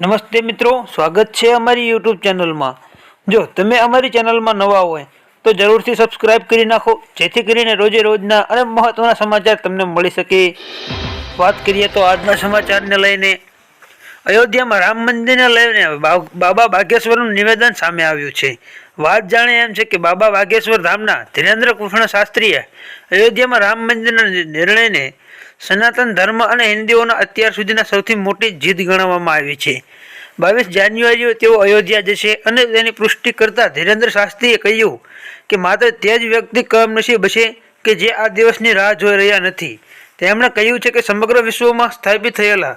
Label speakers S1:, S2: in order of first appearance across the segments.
S1: નમસ્તે મિત્રો, સ્વાગત છે અમારી યુટ્યુબ ચેનલમાં. જો તમે અમારી ચેનલમાં નવા હોય, તો જરૂરથી સબસ્ક્રાઇબ કરી નાખો, જેથી કરીને રોજે રોજના અને મહત્ત્વના સમાચાર તમને મળી શકે. વાત કરીએ તો આજના સમાચારને લઈને, અયોધ્યામાં રામ મંદિરને લઈને બાબા બાગેશ્વરનું નિવેદન સામે આવ્યું છે. વાત જાણે એમ છે કે બાબા બાગેશ્વર ધામના ધીરેન્દ્ર કૃષ્ણ શાસ્ત્રીએ અયોધ્યામાં રામ મંદિરના નિર્ણયને સનાતન ધર્મ અને હિન્દુઓના અત્યાર સુધીના સૌથી મોટી જીત ગણવામાં આવી છે. બાવીસ જાન્યુઆરીએ તેઓ અયોધ્યા જશે અને તેની પુષ્ટિ કરતાં ધીરેન્દ્ર શાસ્ત્રીએ કહ્યું કે માત્ર તે જ વ્યક્તિ કમનસીબ હશે કે જે આ દિવસની રાહ જોઈ રહ્યા નથી. તેમણે કહ્યું છે કે સમગ્ર વિશ્વમાં સ્થાપિત થયેલા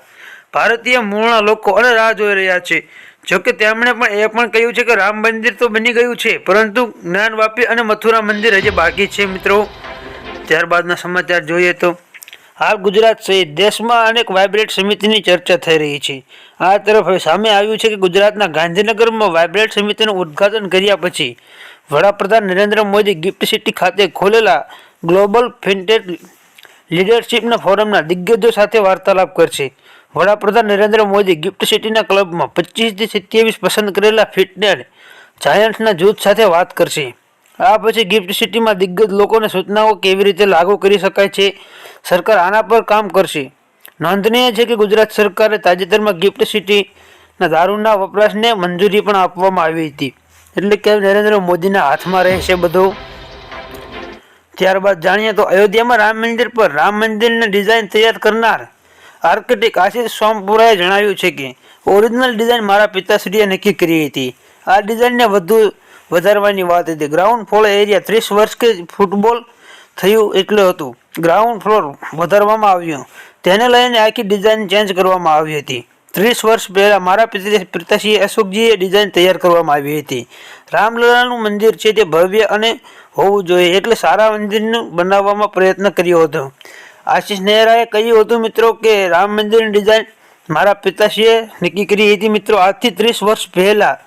S1: ભારતીય મૂળના લોકો અને રાહ જોઈ રહ્યા છે. જોકે તેમણે પણ એ પણ કહ્યું છે કે રામ મંદિર તો બની ગયું છે, પરંતુ જ્ઞાનવાપી અને મથુરા મંદિર હજી બાકી છે મિત્રો. ત્યારબાદના સમાચાર જોઈએ તો હાલ ગુજરાત સહિત દેશમાં અનેક વાઇબ્રેટ સમિતિની ચર્ચા થઈ રહી છે. આ તરફ હવે સામે આવ્યું છે કે ગુજરાતના ગાંધીનગરમાં વાઇબ્રેટ સમિતિનું ઉદ્ઘાટન કર્યા પછી વડાપ્રધાન નરેન્દ્ર મોદી ગિફ્ટ સિટી ખાતે ખોલેલા ગ્લોબલ ફિનટેક લીડરશિપના ફોરમના દિગ્ગજો સાથે વાર્તાલાપ કરશે. વડાપ્રધાન નરેન્દ્ર મોદી ગિફ્ટ સિટીના ક્લબમાં પચીસથી સત્યાવીસ પસંદ કરેલા ફિટનેસ જાયન્ટ્સના જૂથ સાથે વાત કરશે. આ પછી ગિફ્ટ સિટીમાં દિગ્ગજ લોકોને સૂચનાઓ કેવી રીતે લાગુ કરી શકાય છે? સરકાર આના પર કામ કરશે. નોંધનીય છે કે ગુજરાત સરકારે તાજેતરમાં ગિફ્ટ સિટીના દારૂના વપરાશને મંજૂરી પણ આપવામાં આવી હતી. એટલે કે નરેન્દ્ર મોદીના હાથમાં રહેશે બધું. ત્યારબાદ જાણીએ તો અયોધ્યામાં રામ મંદિર પર રામ મંદિરની ડિઝાઇન તૈયાર કરનાર આર્કિટેક્ટ આશિષ સોમપુરાએ જણાવ્યું છે કે, ઓરિજિનલ ડિઝાઇન મારા પિતાશ્રીએ નક્કી કરી હતી. આ ડિઝાઇનને વધુ વધારવાની વાત હતી. ગ્રાઉન્ડ ફ્લોર એરિયા ત્રીસ વર્ષ કે ફૂટબોલ થયું એટલું હતું. ગ્રાઉન્ડ ફ્લોર વધારવામાં આવ્યું. તેને લઈને આખી ડિઝાઇન ચેન્જ કરવામાં આવી હતી. ત્રીસ વર્ષ પહેલાં મારા પિતા પિતાશ્રી અશોકજીએ ડિઝાઇન તૈયાર કરવામાં આવી હતી. રામલલાનું મંદિર છે તે ભવ્ય અને હોવું જોઈએ એટલે સારા મંદિરનું બનાવવામાં પ્રયત્ન કર્યો હતો. આશીષ નેહરાએ કહ્યું હતું મિત્રો કે રામ મંદિરની ડિઝાઇન મારા પિતાશ્રીએ નક્કી કરી હતી. મિત્રો, આજથી ત્રીસ વર્ષ પહેલાં,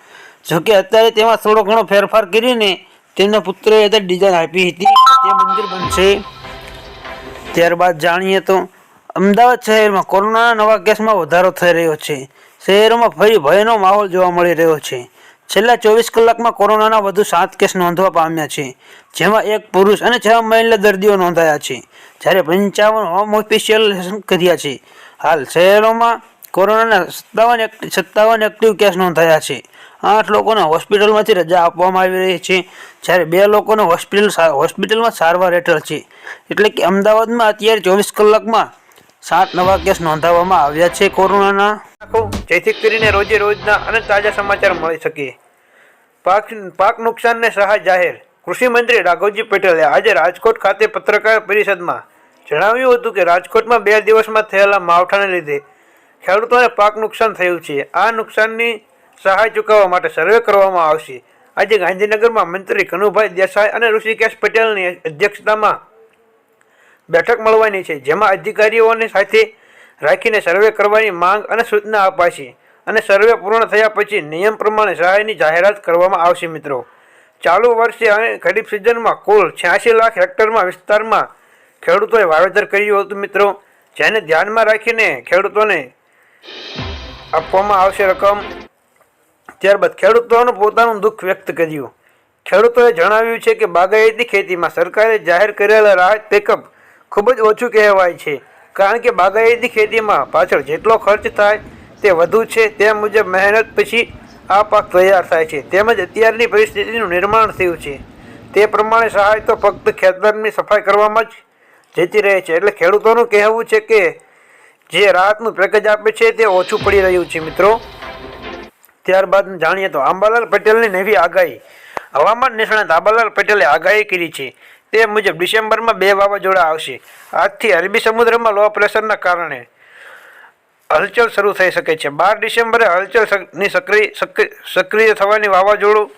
S1: જોકે અત્યારે તેમાં થોડો ઘણો ફેરફાર કરીને તેમના પુત્રએ અત્યારે ડિઝાઇન આપી હતી, તે મંદિર બનશે. ત્યારબાદ જાણીએ તો, અમદાવાદ શહેરમાં કોરોના નવા કેસમાં વધારો થઈ રહ્યો છે. શહેરોમાં ફરી ભયનો માહોલ જોવા મળી રહ્યો છે. છેલ્લા ચોવીસ કલાકમાં કોરોનાના વધુ સાત કેસ નોંધવા પામ્યા છે, જેમાં એક પુરુષ અને છ મહિલા દર્દીઓ નોંધાયા છે, જ્યારે પંચાવન હોમ ઓફિશિયલ કર્યા છે. હાલ શહેરોમાં કોરોનાના સત્તાવન સત્તાવન એક્ટિવ કેસ નોંધાયા છે. આઠ લોકોને હોસ્પિટલમાંથી રજા આપવામાં આવી રહી છે. જ્યારે બે લોકોને હોસ્પિટલ હોસ્પિટલમાં સારવાર હેઠળ છે. એટલે કે અમદાવાદમાં અત્યારે ચોવીસ કલાકમાં સાત નવા કેસ નોંધાવવામાં આવ્યા છે કોરોનાના. જેથી કરીને રોજે રોજના અને તાજા સમાચાર મળી શકે. પાક પાક નુકસાનને સહાય જાહેર. કૃષિ મંત્રી રાઘવજી પટેલે આજે રાજકોટ ખાતે પત્રકાર પરિષદમાં જણાવ્યું હતું કે રાજકોટમાં બે દિવસમાં થયેલા માવઠાને લીધે ખેડૂતોને પાક નુકસાન થયું છે. આ નુકસાનની સહાય ચૂકવવા માટે સર્વે કરવામાં આવશે. આજે ગાંધીનગરમાં મંત્રી કનુભાઈ દેસાઈ અને ઋષિકેશ પટેલની અધ્યક્ષતામાં બેઠક મળવાની છે, જેમાં અધિકારીઓને સાથે રાખીને સર્વે કરવાની માંગ અને સૂચના અપાશે અને સર્વે પૂર્ણ થયા પછી નિયમ પ્રમાણે સહાયની જાહેરાત કરવામાં આવશે મિત્રો. ચાલુ વર્ષે અને ખરીફ સિઝનમાં કુલ છ્યાસી લાખ હેક્ટરમાં વિસ્તારમાં ખેડૂતોએ વાવેતર કર્યું હતું મિત્રો, જેને ધ્યાનમાં રાખીને ખેડૂતોને આપવામાં આવશે રકમ ત્યારબાદ ખેડૂતોનું પોતાનું દુઃખ વ્યક્ત કર્યું. ખેડૂતોએ જણાવ્યું છે કે બાગાયતી ખેતીમાં સરકારે જાહેર કરેલા રાહત પેકઅપ ખૂબ જ ઓછું કહેવાય છે, કારણ કે બાગાયતી ખેતીમાં પાછળ જેટલો ખર્ચ થાય તે વધુ છે, તે મુજબ મહેનત પછી આ પાક તૈયાર થાય છે, તેમજ અત્યારની પરિસ્થિતિનું નિર્માણ થયું છે. તે પ્રમાણે સહાય તો ફક્ત ખેતરની સફાઈ કરવામાં જ જતી રહે છે, એટલે ખેડૂતોનું કહેવું છે કે જે રાહતનું પેકેજ આપે છે તે ઓછું પડી રહ્યું છે મિત્રો. ત્યારબાદ જાણીએ તો આંબાલાલ પટેલની નવી આગાહી. હવામાન નિષ્ણાત આંબાલાલ પટેલે આગાહી કરી છે. તે મુજબ ડિસેમ્બરમાં બે વાવાઝોડા આવશે. આજથી અરબી સમુદ્રમાં લો પ્રેશરના કારણે હલચલ શરૂ થઈ શકે છે. બાર ડિસેમ્બરે હલચલ સક- ની સક્રિય સક્રિય થવાની વાવાઝોડું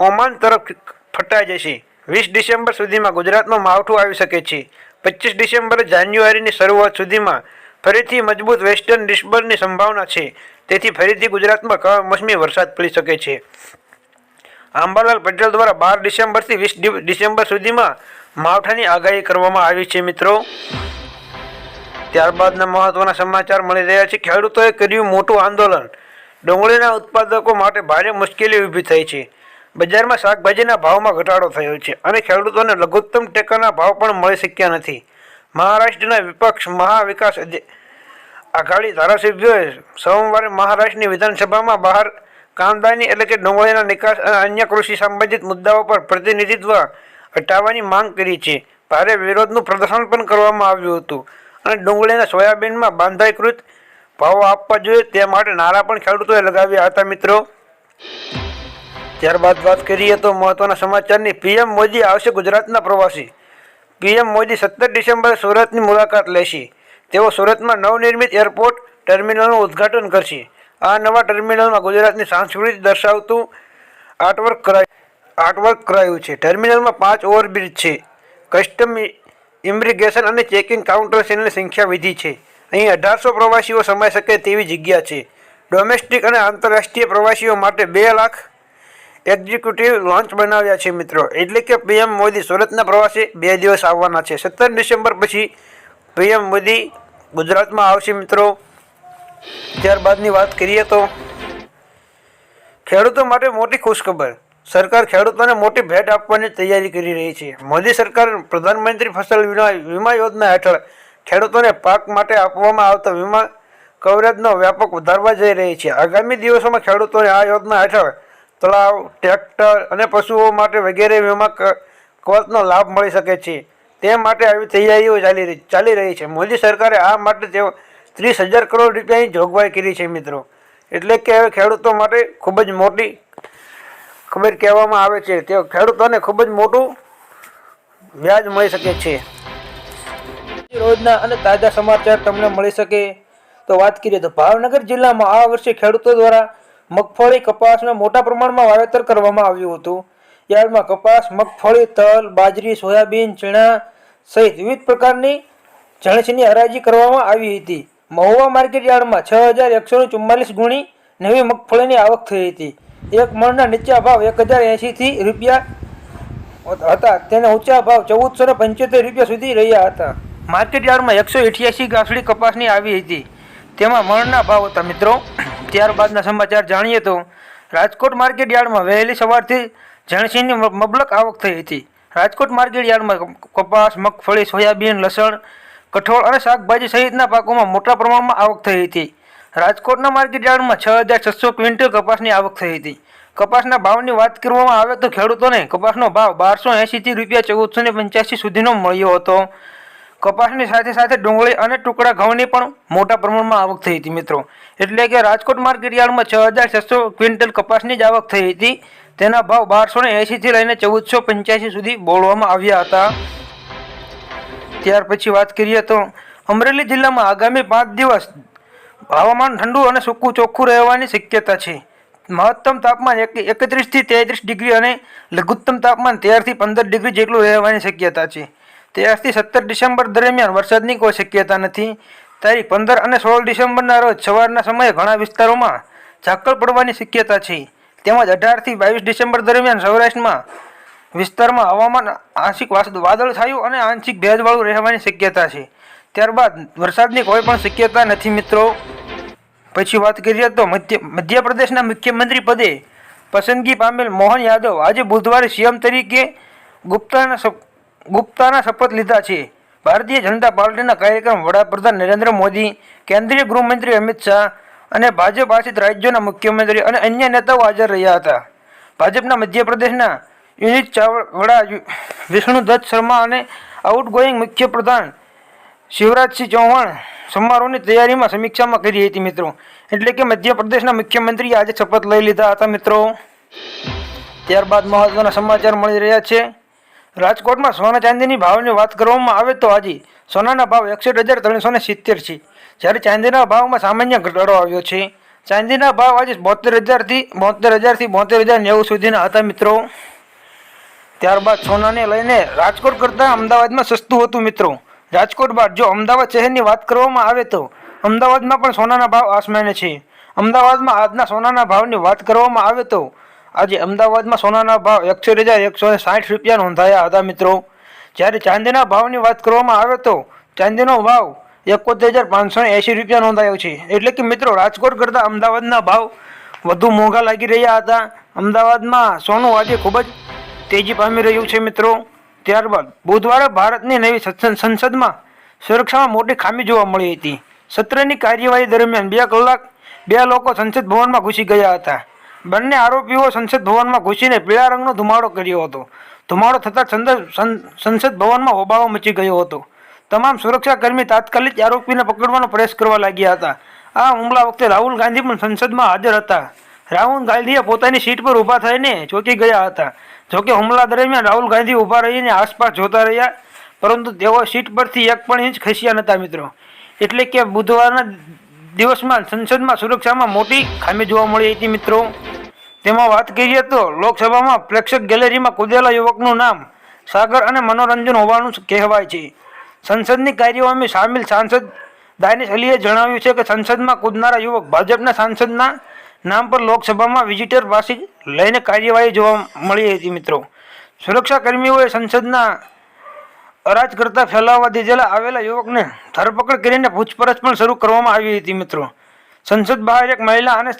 S1: ઓમાન તરફ ફટાઈ જશે. વીસ ડિસેમ્બર સુધીમાં ગુજરાતમાં માવઠું આવી શકે છે. પચીસ ડિસેમ્બરે જાન્યુઆરીની શરૂઆત સુધીમાં ફરીથી મજબૂત વેસ્ટર્ન ડિસ્ટર્બન્સની સંભાવના છે. તેથી ફરીથી ગુજરાતમાં કમોસમી વરસાદ પડી શકે છે. આંબાલાલ પટેલ દ્વારા બાર ડિસેમ્બરથી વીસ ડિસેમ્બર સુધીમાં માવઠાની આગાહી કરવામાં આવી છે મિત્રો. ત્યારબાદના મહત્વના સમાચાર મળી રહ્યા છે. ખેડૂતોએ કર્યું મોટું આંદોલન.
S2: ડુંગળીના ઉત્પાદકો માટે ભારે મુશ્કેલી ઊભી થઈ છે. બજારમાં શાકભાજીના ભાવમાં ઘટાડો થયો છે અને ખેડૂતોને લઘુત્તમ ટેકાના ભાવ પણ મળી શક્યા નથી. મહારાષ્ટ્રના વિપક્ષ મહાવિકાસ આઘાડી ધારાસભ્યોએ સોમવારે મહારાષ્ટ્રની વિધાનસભામાં બહાર કામદાની એટલે કે ડુંગળીના નિકાસ અને અન્ય કૃષિ સંબંધિત મુદ્દાઓ પર પ્રતિનિધિત્વ હટાવવાની માંગ કરી છે. ભારે વિરોધનું પ્રદર્શન પણ કરવામાં આવ્યું હતું. અને ડુંગળીના સોયાબીનમાં બાંધાઈકૃત ભાવો આપવા જોઈએ તે માટે નારા પણ ખેડૂતોએ લગાવ્યા હતા, મિત્રો. ત્યારબાદ વાત કરીએ તો મહત્વના સમાચારની. પીએમ મોદી આવશે ગુજરાતના પ્રવાસી. પીએમ મોદી સત્તર ડિસેમ્બરે સુરતની મુલાકાત લેશે. તેઓ સુરતમાં નવનિર્મિત એરપોર્ટ ટર્મિનલનું ઉદ્ઘાટન કરશે. આ નવા ટર્મિનલમાં ગુજરાતની સંસ્કૃતિ દર્શાવતું આર્ટવર્ક કરાય આર્ટવર્ક કરાયું છે. ટર્મિનલમાં પાંચ ઓવરબ્રિજ છે. કસ્ટમ ઇમિગ્રેશન અને ચેકિંગ કાઉન્ટર સેલની સંખ્યા વિધિ છે. અહીં અઢારસો પ્રવાસીઓ સમાઈ શકે તેવી જગ્યા છે. ડોમેસ્ટિક અને આંતરરાષ્ટ્રીય પ્રવાસીઓ માટે બે લાખ એક્ઝિક્યુટિવ લોન્ચ બનાવ્યા છે મિત્રો. એટલે કે પીએમ મોદી સુરતના પ્રવાસે બે દિવસ આવવાના છે. સત્તર ડિસેમ્બર પછી પીએમ મોદી, ગુજરાતમાં આવશે મિત્રો. ત્યારબાદની વાત કરીએ તો ખેડૂતો માટે મોટી ખુશખબર. સરકાર ખેડૂતોને મોટી ભેટ આપવાની તૈયારી કરી રહી છે. મોદી સરકાર પ્રધાનમંત્રી ફસલ વીમા વીમા યોજના હેઠળ ખેડૂતોને પાક માટે આપવામાં આવતા વીમા કવરેજનો વ્યાપક વધારવા જઈ રહી છે. આગામી દિવસોમાં ખેડૂતોને આ યોજના હેઠળ તળાવ, ટ્રેક્ટર અને પશુઓ માટે વગેરે વીમા કવચનો લાભ મળી શકે છે. તે માટે આવી તૈયારીઓ ચાલી રહી ચાલી રહી છે. મોદી સરકારે આ માટે તેઓ ત્રીસ હજાર કરોડ રૂપિયાની જોગવાઈ કરી છે મિત્રો. એટલે કે હવે ખેડૂતો માટે ખૂબ જ મોટી ખબર કહેવામાં આવે છે તેઓ ખેડૂતોને ખૂબ જ મોટું વ્યાજ મળી શકે છે. રોજના અને તાજા સમાચાર તમને મળી શકે તો વાત કરીએ તો ભાવનગર જિલ્લામાં આ વર્ષે ખેડૂતો દ્વારા મગફળી કપાસના મોટા પ્રમાણમાં વાવેતર કરવામાં આવ્યું હતું. યાર્ડમાં કપાસ, મગફળી, તલ, બાજરી, સોયાબીન, ચણા સહિત વિવિધ પ્રકારની જણસીની હરાજી કરવામાં આવી હતી. મહુવા માર્કેટ યાર્ડમાં છ હજાર એકસો ચુમ્માલીસ ગુણી નવી મગફળીની આવક થઈ હતી. એક મણના નીચા ભાવ એક હજાર એંશીથી રૂપિયા હતા. તેના ઊંચા ભાવ ચૌદસો ને પંચોતેર રૂપિયા સુધી રહ્યા હતા. માર્કેટ યાર્ડમાં એકસો અઠ્યાસી ગાંસડી કપાસની આવી હતી. તેમાં મણના ભાવ હતા મિત્રો. ત્યારબાદના સમાચાર જાણીએ તો રાજકોટ માર્કેટ યાર્ડમાં વહેલી સવારથી જણસીની મબલક આવક થઈ હતી. રાજકોટ માર્કેટ યાર્ડમાં કપાસ, મગફળી, સોયાબીન, લસણ, કઠોળ અને શાકભાજી સહિતના પાકોમાં મોટા પ્રમાણમાં આવક થઈ હતી. રાજકોટના માર્કેટ યાર્ડમાં છ હજાર છસો ક્વિન્ટલ કપાસની આવક થઈ હતી. કપાસના ભાવની વાત કરવામાં આવે તો ખેડૂતોને કપાસનો ભાવ બારસો એંશીથી રૂપિયા ચૌદસો ને પંચ્યાસી સુધીનો મળ્યો હતો. કપાસની સાથે સાથે ડુંગળી અને ટુકડા ઘઉંની પણ મોટા પ્રમાણમાં આવક થઈ હતી મિત્રો. એટલે કે રાજકોટ માર્કેટ યાર્ડમાં છ હજાર છસો ક્વિન્ટલ કપાસની જ આવક થઈ હતી. તેના ભાવ બારસો ને એંશીથી લઈને ચૌદસો પંચ્યાસી સુધી બોલવામાં આવ્યા હતા. ત્યાર પછી વાત કરીએ તો અમરેલી જિલ્લામાં આગામી પાંચ દિવસ હવામાન ઠંડુ અને સૂકું ચોખ્ખું રહેવાની શક્યતા છે. મહત્તમ તાપમાન એક એકત્રીસથી તેત્રીસ ડિગ્રી અને લઘુત્તમ તાપમાન તેરથી પંદર ડિગ્રી જેટલું રહેવાની શક્યતા છે. તેરથી સત્તર ડિસેમ્બર દરમિયાન વરસાદની કોઈ શક્યતા નથી. તારીખ પંદર અને સોળ ડિસેમ્બરના રોજ સવારના સમયે ઘણા વિસ્તારોમાં ઝાકળ પડવાની શક્યતા છે. તેમજ અઢારથી બાવીસ ડિસેમ્બર દરમિયાન સૌરાષ્ટ્રમાં વિસ્તારમાં હવામાન આંશિક વાદળ થયું અને આંશિક ભેજવાળું રહેવાની શક્યતા છે. ત્યારબાદ વરસાદની કોઈ પણ શક્યતા નથી મિત્રો. પછી વાત કરીએ તો મધ્ય, મધ્યપ્રદેશના મુખ્યમંત્રી પદે પસંદગી પામેલ મોહન યાદવ આજે બુધવારે સીએમ તરીકે ગુપ્તાના ગુપ્તાના શપથ લીધા છે. ભારતીય જનતા પાર્ટીના કાર્યક્રમ વડાપ્રધાન નરેન્દ્ર મોદી, કેન્દ્રીય ગૃહમંત્રી અમિત શાહ અને ભાજપ આશ્રિત રાજ્યોના મુખ્યમંત્રી અને અન્ય નેતાઓ હાજર રહ્યા હતા. ભાજપના મધ્યપ્રદેશના યુનિટ ચાવડા વિષ્ણુદત્ત શર્મા અને આઉટગોઈંગ મુખ્યપ્રધાન શિવરાજસિંહ ચૌહાણ સમારોહની તૈયારીમાં સમીક્ષામાં કરી હતી મિત્રો. એટલે કે મધ્યપ્રદેશના મુખ્યમંત્રીએ આજે શપથ લઈ લીધા હતા મિત્રો. ત્યારબાદ મહત્વના સમાચાર મળી રહ્યા છે. રાજકોટમાં સોના ચાંદીની ભાવની વાત કરવામાં આવે તો આજે સોનાના ભાવ એકસઠ હજાર ત્રણસો ને સિત્તેર છે. જ્યારે ચાંદીના ભાવમાં સામાન્ય ઘટાડો આવ્યો છે. ચાંદીના ભાવ આજે બોતેર હજારથી બોતેર હજારથી બોતેર હજાર નેવું સુધીના હતા મિત્રો. ત્યારબાદ સોનાને લઈને રાજકોટ કરતાં અમદાવાદમાં સસ્તું હતું મિત્રો. રાજકોટ બાદ જો અમદાવાદ શહેરની વાત કરવામાં આવે તો અમદાવાદમાં પણ સોનાના ભાવ આસમાને છે. અમદાવાદમાં આજના સોનાના ભાવની વાત કરવામાં આવે તો આજે અમદાવાદમાં સોનાના ભાવ એકસો હજાર એકસો સાઠ રૂપિયા નોંધાયા હતા મિત્રો. જ્યારે ચાંદીના ભાવની વાત કરવામાં આવે તો ચાંદીનો ભાવ એકોતેર હજાર પાંચસો એંશી રૂપિયા નોંધાયો છે. એટલે કે મિત્રો, રાજકોટ કરતાં અમદાવાદના ભાવ વધુ મોંઘા લાગી રહ્યા હતા. અમદાવાદમાં સોનું આજે ખૂબ જ તેજી પામી રહ્યું છે મિત્રો. ત્યારબાદ બુધવારે ભારતની નવી સંસદમાં સુરક્ષામાં મોટી ખામી જોવા મળી હતી. સત્રની કાર્યવાહી દરમિયાન બે કલાક બે લોકો સંસદ ભવનમાં ઘૂસી ગયા હતા. બંને આરોપીઓ સંસદ ભવનમાં ઘૂસીને પીળા રંગનો ધુમાડો કર્યો હતો. ધુમાડો થતાં સંસદ ભવનમાં હોબાળો મચી ગયો હતો. તમામ સુરક્ષાકર્મી તાત્કાલિક આરોપીને પકડવાનો પ્રયાસ કરવા લાગ્યા હતા. આ હુમલા વખતે રાહુલ ગાંધી પણ સંસદમાં હાજર હતા. રાહુલ ગાંધીએ પોતાની સીટ પર ઊભા થઈને ચોંકી ગયા હતા. જોકે હુમલા દરમિયાન રાહુલ ગાંધી ઊભા રહીને આસપાસ જોતા રહ્યા, પરંતુ તેઓ સીટ પરથી એક પણ ઇંચ ખસ્યા નહોતા મિત્રો. એટલે કે બુધવારના દિવસમાં સંસદમાં સુરક્ષામાં મોટી ખામી જોવા મળી હતી મિત્રો. તેમાં વાત કરીએ તો લોકસભામાં પ્રેક્ષક ગેલેરીમાં કૂદેલા યુવકનું નામ સાગર અને મનોરંજન હોવાનું કહેવાય છે. સંસદની કાર્યવાહીમાં સામેલ સાંસદ દાનિશ અલીએ જણાવ્યું છે કે સંસદમાં કૂદનારા યુવક ભાજપના સાંસદના નામ પર લોકસભામાં વિઝિટર પાસે લઈને કાર્યવાહી જોવા મળી હતી, મિત્રો. સુરક્ષા કર્મીઓએ સંસદના અરાજ કરતા ફેલાવવા દીધેલા આવેલા યુવકને ધરપકડ કરીને પૂછપરછ પણ શરૂ કરવામાં આવી હતી, મિત્રો. સંસદ બહાર એક મહિલા અને